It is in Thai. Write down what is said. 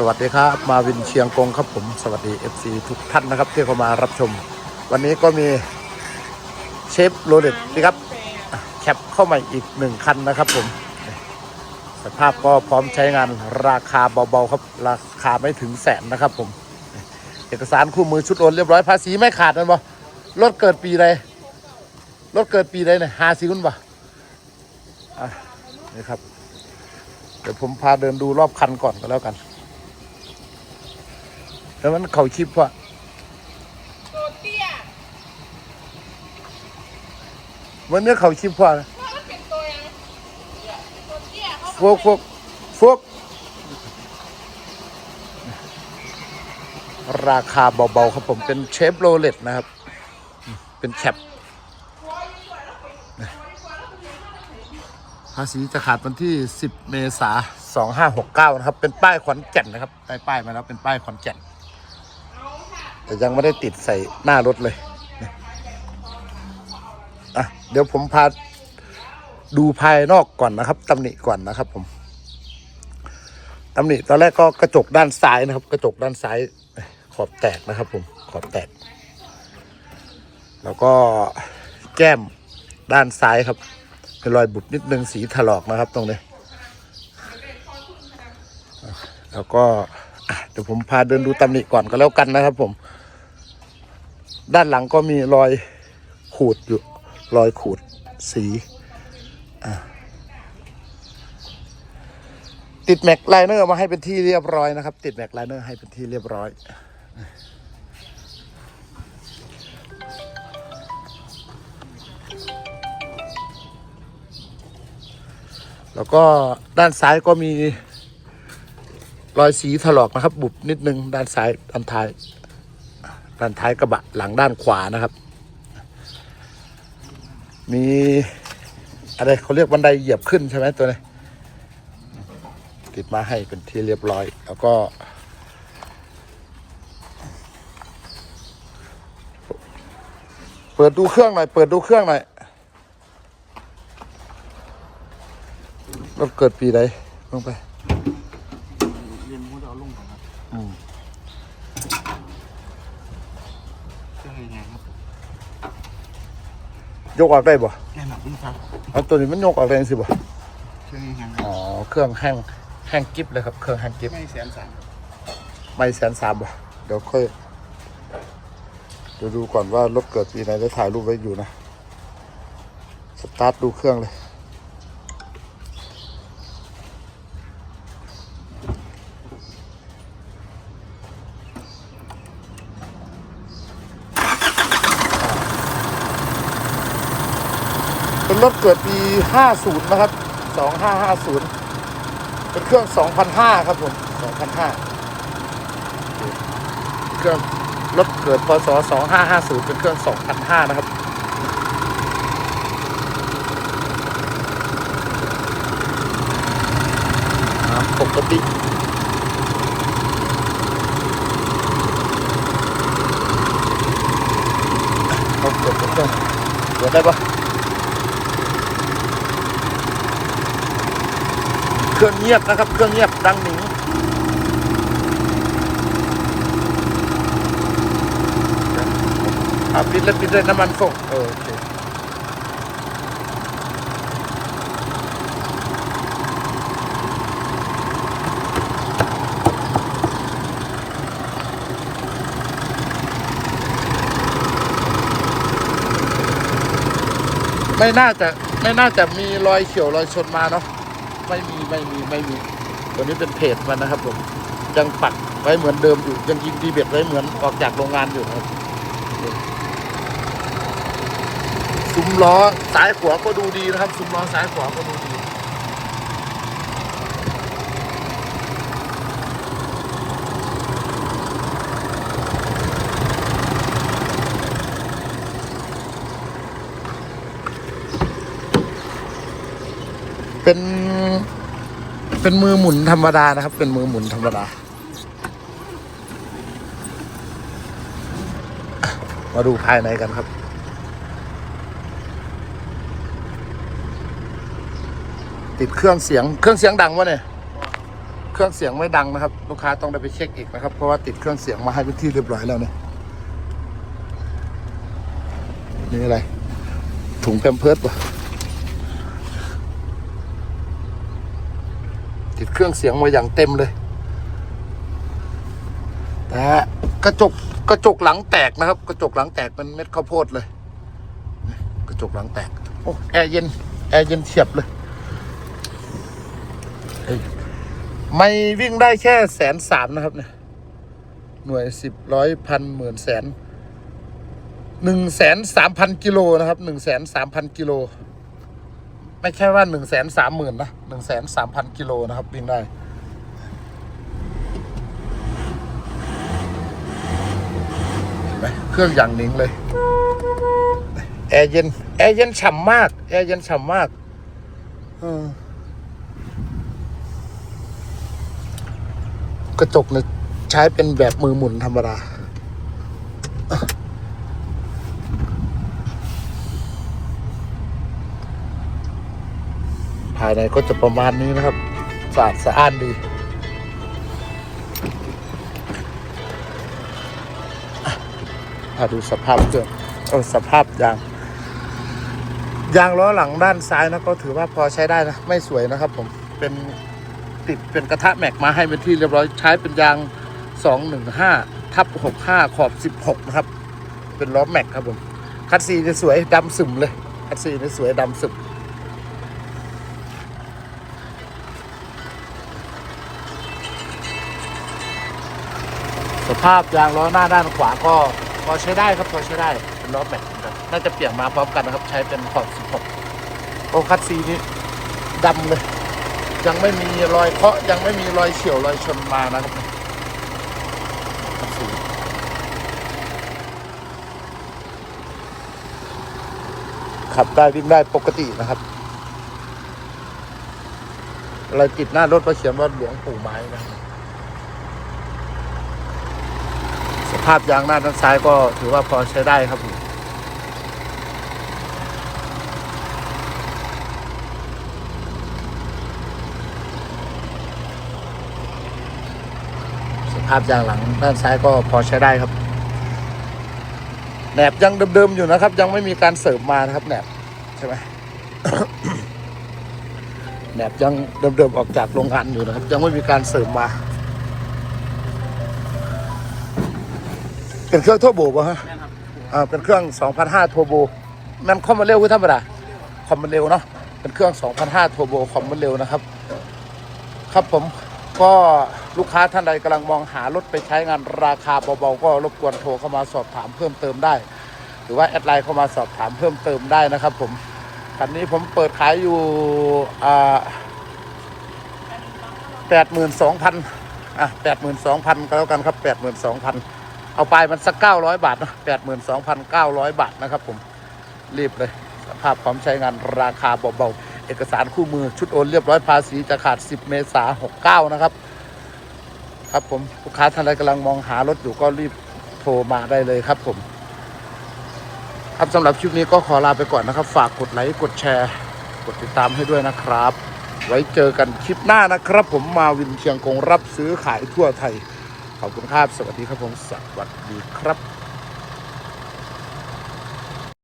สวัสดีครับ มาวินเชียงกงครับผม สวัสดี FC ทุกท่านนะครับ ที่เข้ามารับชม วันนี้ก็มีเชฟโรเลตนะครับแคปเข้ามาอีกหนึ่งคันนะครับผม สภาพก็พร้อมใช้งานราคาเบาๆครับ ราคาไม่ถึงแสนนะครับผม เอกสารคู่มือชุดโอนเรียบร้อยภาษีไม่ขาดนะบ่รถเกิดปีใดรถเกิดปีใดเนี่ยหาซีคุณบ่อะนี่ครับ เดี๋ยวผมพาเดินดูรอบคันก่อนก็แล้วกัน แล้วมันเขาคลิปว่าตัวเตี้ยวันนี้เขาคลิปว่าถ้ามันเป็นตัวยังตัวเตี้ยเขาพวกพวกพวกราคาเบาๆครับผมเป็นเชฟโรเลตนะครับ เป็นแคปภาษีจะขาดวันที่ 10 เมษายน2569 นะครับ เป็นป้ายขอนแก่นนะครับได้ป้ายมาแล้วเป็นป้ายขอนแก่น แต่ยังไม่ได้ติดใส่หน้ารถเลยอะเดี๋ยวผมพาดูภายนอกก่อนนะครับตำหนิก่อนนะครับผมตำหนิตอนแรกก็กระจกด้านซ้ายนะครับ กระจกด้านซ้ายขอบแตกนะครับผมขอบแตก แล้วก็แก้มด้านซ้ายครับเป็นรอยบุบนิดนึงสีถลอกนะครับตรงนี้แล้วก็เดี๋ยวผมพาเดินดูตำหนิก่อนก็แล้วกันนะครับผม ด้านหลังก็มีรอยขูดอยู่ รอยขูดสีติดแม็กไลเนอร์มาให้เป็นที่เรียบร้อยนะครับ ติดแม็กไลเนอร์ให้เป็นที่เรียบร้อย แล้วก็ด้านซ้ายก็มีรอยสีถลอกนะครับ บุบนิดนึงด้านซ้ายด้านท้าย ด้านท้ายกระบะหลังด้านขวานะครับ มีอะไรเขาเรียกบันไดเหยียบขึ้นใช่ไหมตัวนี้ติดมาให้เป็นที่เรียบร้อย แล้วก็ เปิดดูเครื่องหน่อยเปิดดูเครื่องหน่อยรถเกิดปีใดลงไปเรียนมูจะเอาลงก่อนครับ อืม เครื่อง ยังไงครับยกออกได้บ่แน่นหนักนี่ครับเอาตัวนี้มันยกออกได้สิบ่เครื่องยังไงคอ๋รัอบเครื่องแห้งแห้งกิฟเลยครับเครื่องแห้งกิฟไม่แสนสามไม่แสนสามบ่เดี๋ยวค่อยเดี๋ยวดูก่อนว่ารถเกิดปีไหนได้ถ่ายรูปไว้อยู่นะ สตาร์ทดูเครื่องเลย เป็นรถเกิดปี 50 นะครับ 2550 เป็นเครื่อง2,500ครับผม2,500เครื่องรถเกิดพศ 2550 เป็นเครื่อง2,500นะครับปกติเอาเปิดเครื่องเปิดได้ปะ เครื่องเงียบนะครับ เครื่องเงียบดังหนิงอะปิดเลยปิดเลยน้ำมันส่งโอเคไม่น่าจะไม่น่าจะมีรอยเขียวรอยชนมาเนาะ ไม่มีไม่มีไม่มีตัวนี้เป็นเพจมันนะครับผมยังปักไว้เหมือนเดิมอยู่ยังยิงดีเบ็ดไว้เหมือนออกจากโรงงานอยู่ครับซุ้มล้อซ้ายขวาก็ดูดีนะครับซุ้มล้อซ้ายขวาก็ดูดีเป็น เป็นมือหมุนธรรมดานะครับ เป็นมือหมุนธรรมดา มาดูภายในกันครับติดเครื่องเสียง เครื่องเสียงดังวะเนี่ย เครื่องเสียงไม่ดังนะครับ ลูกค้าต้องได้ไปเช็คอีกนะครับ เพราะว่าติดเครื่องเสียงมาให้เป็นที่เรียบร้อยแล้วเนี่ย นี่อะไร ถุงแพมเพิร์ดวะติด เครื่องเสียงมาอย่างเต็มเลยแต่กระจกกระจกหลังแตกนะครับ กระจกหลังแตกเป็นเม็ดข้าวโพดเลย กระจกหลังแตกโอ้แอร์เย็นแอร์เย็นเฉียบเลยเฮ้ยไม่วิ่งได้แค่แสนสามนะครับเนี่ยหน่วยสิบร้อยพันหมื่นแสนหนึ่งแสนสามพันกิโลนะครับหนึ่งแสนสามพันกิโล ไม่ใช่ว่าหนึ่งแสนสามหมื่นนะหนึ่งแสนสามพันกิโลนะครับวิ่งได้เห็นไหมเครื่องอย่างนิ่งเลย แอร์เย็น แอร์เย็นฉ่ำมาก แอร์เย็นฉ่ำมากกระจกเนี่ยใช้เป็นแบบมือหมุนธรรมดา ภายในก็จะประมาณนี้นะครับสะอาดสะอ้านดีมาดูสภาพเครื่องเออสภาพยางยางล้อหลังด้านซ้ายนะก็ถือว่าพอใช้ได้นะ ไม่สวยนะครับผมเป็นติดเป็นกระทะแม็กมาให้เป็นที่เรียบร้อยใช้เป็นยาง 215ทับ65 ขอบ 16 นะครับ เป็นล้อแม็กครับผม คัดซีนี่สวยดำสึมเลย คัดซีนี่สวยดำสึม สภาพยางล้อหน้าด้านขวาก็พอใช้ได้ครับพอใช้ได้เป็นล้อแม็กเหมือนกันน่าจะเปลี่ยนมาพร้อมกันนะครับ ใช้เป็นขอบ16โอคัตซีนี่ดำเลย ยังไม่มีรอยเคาะยังไม่มีรอยเฉียวรอยชนมานะครับขับได้วิ่งได้ปกตินะครับอะไรติดหน้ารถก็เขียนว่าหลวงปู่ไม้นะครับ ส ภาพยางหน้าด้านซ้ายก็ถือว่าพอใช้ได้ครับผมสภาพยางหลังด้านซ้ายก็พอใช้ได้ครับแหนบยังเดิมๆอยู่นะครับ ยังไม่มีการเสริมมานะครับแหนบใช่ไหมแหนบยังเดิมๆออกจากโรงงานอยู่นะครับ ยังไม่มีการเสริมมา เป็นเครื่องโทโบป่ะฮะแม่นครับอ่าเป็นเครื่อง 2,500โทโบมันคอมมันเร็วขึ้นธรรมดาคอมมันเร็วเนาะเป็นเครื่อง 2,500โทโบคอมมันเร็วนะครับ ครับผมก็ลูกค้าท่านใดกำลังมองหารถไปใช้งานราคาเบาๆก็รบกวนโทรเข้ามาสอบถามเพิ่มเติมได้ หรือว่าแอดไลน์เข้ามาสอบถามเพิ่มเติมได้นะครับ ผมคันนี้ผมเปิดขายอยู่อ่า82,000อะ82,000ก็แล้วกันครับ82,000 เอาไปมันสัก900บาทนะ82,900บาทนะครับผมรีบเลยสภาพพร้อมใช้งานราคาเบาๆเอกสารคู่มือชุดโอนเรียบร้อยภาษีจะขาด 10 เมษายน69นะครับ ครับผมลูกค้าท่านใดกำลังมองหารถอยู่ก็รีบโทรมาได้เลยครับผม ครับสำหรับคลิปนี้ก็ขอลาไปก่อนนะครับ ฝากกดไลค์กดแชร์ กดติดตามให้ด้วยนะครับ ไว้เจอกันคลิปหน้านะครับ ผมมาวินเชียงคงรับซื้อขายทั่วไทย ขอบคุณครับ สวัสดีครับผม สวัสดีครับ